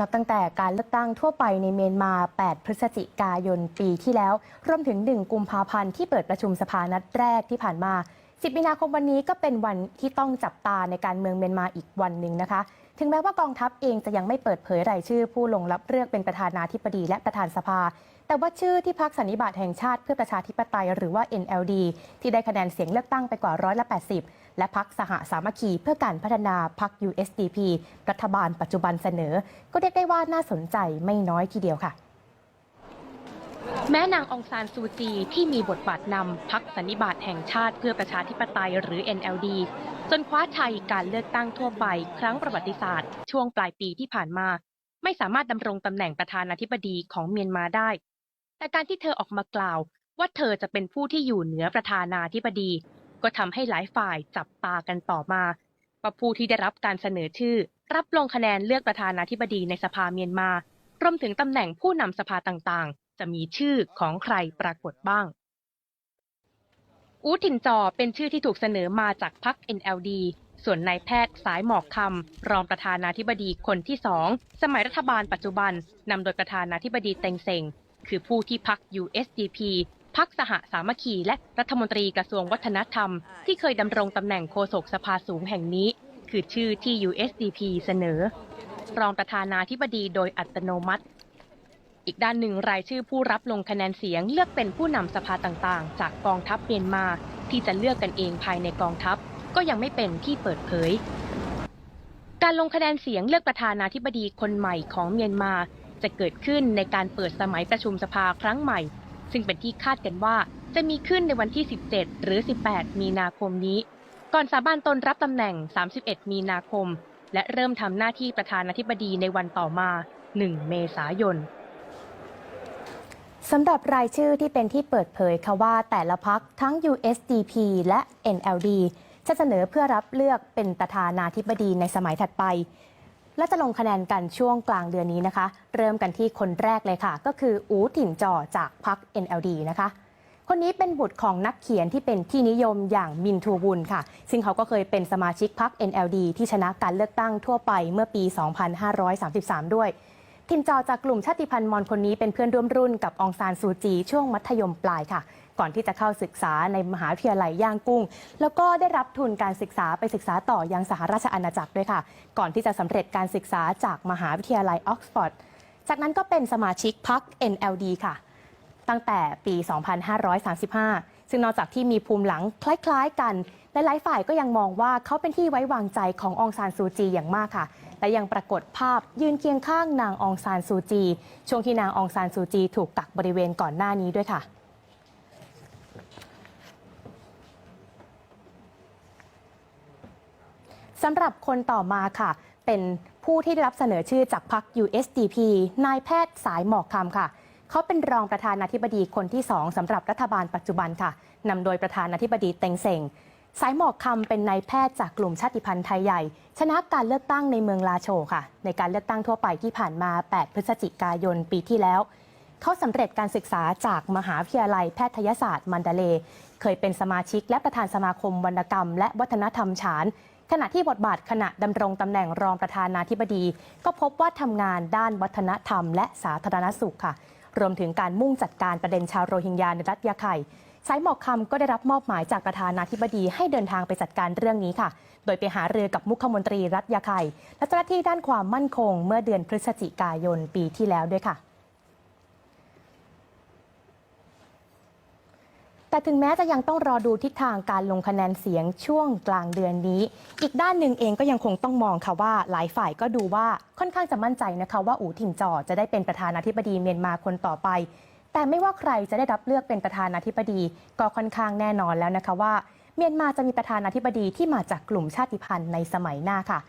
นับตั้งแต่การเลือกตั้งทั่วไปในเมียนมา 8 พฤศจิกายนปีที่แล้ว รวมถึง 1 กุมภาพันธ์ที่เปิดประชุมสภานัดแรกที่ผ่านมา 10 มีนาคมวันนี้ก็เป็นวันที่ต้องจับตาในการเมืองเมียนมาอีกวันหนึ่งนะคะ ถึงแม้ว่ากองทัพเองจะยังไม่เปิดเผยรายชื่อ ผู้ลงรับเลือกเป็นประธานาธิบดีและประธานสภา แต่ว่าชื่อที่พักสันนิบาตแห่งชาติเพื่อประชาธิปไตยหรือว่า NLD ที่ได้คะแนนเสียงเลือกตั้งไปกว่าร้อยละ80 และพักสหสามัคคีเพื่อการพัฒนาพัก USDP รัฐบาลปัจจุบันเสนอ ก็เรียกได้ว่าน่าสนใจไม่น้อยทีเดียวค่ะแม้นางองซานซูจีที่มีบทบาทนำพักสันนิบาตแห่งชาติเพื่อประชาธิปไตยหรือ NLD จนคว้าชัยการเลือกตั้งทั่วไปครั้งประวัติศาสตร์ ช่วงปลายปีที่ผ่านมา ไม่สามารถดำรงตำแหน่งประธานาธิบดีของเมียนมาได้ แต่การที่เธอออกมากล่าว ว่าเธอจะเป็นผู้ที่อยู่เหนือประธานาธิบดี ก็ทำให้หลายฝ่ายจับตากันต่อมาว่าผู้ที่ได้รับการเสนอชื่อ รับลงคะแนนเลือกประธานาธิบดีในสภาเมียนมารวมถึงตำแหน่งผู้นำสภาต่างๆ จะมีชื่อของใครปรากฏบ้าง อูทินจอเป็นชื่อที่ถูกเสนอมาจากพรรค NLD ส่วนนายแพทย์สายหมอกคำรองประธานาธิบดีคนที่สองสมัยรัฐบาลปัจจุบันนำโดยประธานาธิบดีเต็งเซ็งคือผู้ที่พัก USDP พักสหสามัคคีและรัฐมนตรีกระทรวงวัฒนธรรม ที่เคยดำรงตำแหน่งโฆษกสภาสูงแห่งนี้ คือชื่อที่ USDP เสนอ รองประธานาธิบดีโดยอัตโนมัติ อีกด้านหนึ่งรายชื่อผู้รับลงคะแนนเสียงเลือกเป็นผู้นำสภาต่างๆ จากกองทัพเมียนมา ที่จะเลือกกันเองภายในกองทัพ ก็ยังไม่เป็นที่เปิดเผย การลงคะแนนเสียงเลือกประธานาธิบดีคนใหม่ของเมียนมาจะเกิดขึ้นในการเปิดสมัยประชุมสภาครั้งใหม่ ซึ่งเป็นที่คาดกันว่าจะมีขึ้นในวันที่ 17 หรือ 18 มีนาคมนี้ ก่อนสาบานตนรับตำแหน่ง 31 มีนาคม และเริ่มทำหน้าที่ประธานาธิบดีในวันต่อมา 1 เมษายนสำหรับรายชื่อที่เป็นที่เปิดเผยค่ะว่าแต่ละพักทั้ง USDP และ NLD จะเสนอเพื่อรับเลือกเป็นประธานาธิบดีในสมัยถัดไป และจะลงคะแนนกันช่วงกลางเดือนนี้นะคะ เริ่มกันที่คนแรกเลยค่ะ ก็คืออูถิ่นจอจากพัก NLD นะคะคนนี้เป็นบุตรของนักเขียนที่เป็นที่นิยมอย่างมินทูบุญค่ะ ซึ่งเขาก็เคยเป็นสมาชิกพัก NLD ที่ชนะการเลือกตั้งทั่วไปเมื่อปี 2533 ด้วย ทินจอจากกลุ่มชาติพันธุ์มอญคนนี้เป็นเพื่อนร่วมรุ่นกับองซานซูจีช่วงมัธยมปลายค่ะ ก่อนที่จะเข้าศึกษาในมหาวิทยาลัยย่างกุ้ง แล้วก็ได้รับทุนการศึกษาไปศึกษาต่อยังสหราชอาณาจักรด้วยค่ะ ก่อนที่จะสำเร็จการศึกษาจากมหาวิทยาลัยออกซฟอร์ดจากนั้นก็เป็นสมาชิกพรรค NLD ค่ะ ตั้งแต่ปี 2535 ซึ่งนอกจากที่มีภูมิหลังคล้ายๆกันหลายๆฝ่ายก็ยังมองว่าเขาเป็นที่ไว้วางใจขององซานซูจีอย่างมากค่ะ และยังปรากฏภาพยืนเคียงข้างนางองซานซูจี ช่วงที่นางองซานซูจี ถูกกักบริเวณก่อนหน้านี้ด้วยค่ะ สำหรับคนต่อมาค่ะ เป็นผู้ที่ได้รับเสนอชื่อจากพรรค USDP นายแพทย์สายหมอกคำค่ะ เขาเป็นรองประธานาธิบดีคนที่สองสำหรับรัฐบาลปัจจุบันค่ะนำโดยประธานาธิบดีเต็งเซ็งสายหมอกคำเป็นนายแพทย์จากกลุ่มชาติพันธุ์ไทยใหญ่ ชนะการเลือกตั้งในเมืองลาโชค่ะ ในการเลือกตั้งทั่วไปที่ผ่านมา 8 พฤศจิกายนปีที่แล้ว เขาสำเร็จการศึกษาจากมหาวิทยาลัยแพทยศาสตร์มันดาเลย์เคยเป็นสมาชิกและประธานสมาคมวรรณกรรม และวัฒนธรรมฉาน ขณะที่บทบาทขณะดำรงตำแหน่งรองประธานาธิบดี ก็พบว่าทำงานด้านวัฒนธรรมและสาธารณสุขค่ะ รวมถึงการมุ่งจัดการประเด็นชาวโรฮิงญาในรัฐยาไข่สายหมอกคำก็ได้รับมอบหมายจากประธานาธิบดีให้เดินทางไปจัดการเรื่องนี้ค่ะ โดยไปหาเรือกับมุขมนตรีรัฐยาไข่และเจ้าหน้าที่ด้านความมั่นคง เมื่อเดือนพฤศจิกายนปีที่แล้วด้วยค่ะ แต่ถึงแม้จะยังต้องรอดูทิศทางการลงคะแนนเสียงช่วงกลางเดือนนี้ อีกด้านหนึ่งเองก็ยังคงต้องมองค่ะว่า หลายฝ่ายก็ดูว่าค่อนข้างจะมั่นใจนะคะว่าอู๋ถิ่นจอจะได้เป็นประธานาธิบดีเมียนมาคนต่อไป แต่ไม่ว่าใครจะได้รับเลือกเป็นประธานาธิบดี ก็ค่อนข้างแน่นอนแล้วนะคะว่า เมียนมาจะมีประธานาธิบดีที่มาจากกลุ่มชาติพันธุ์ในสมัยหน้าค่ะ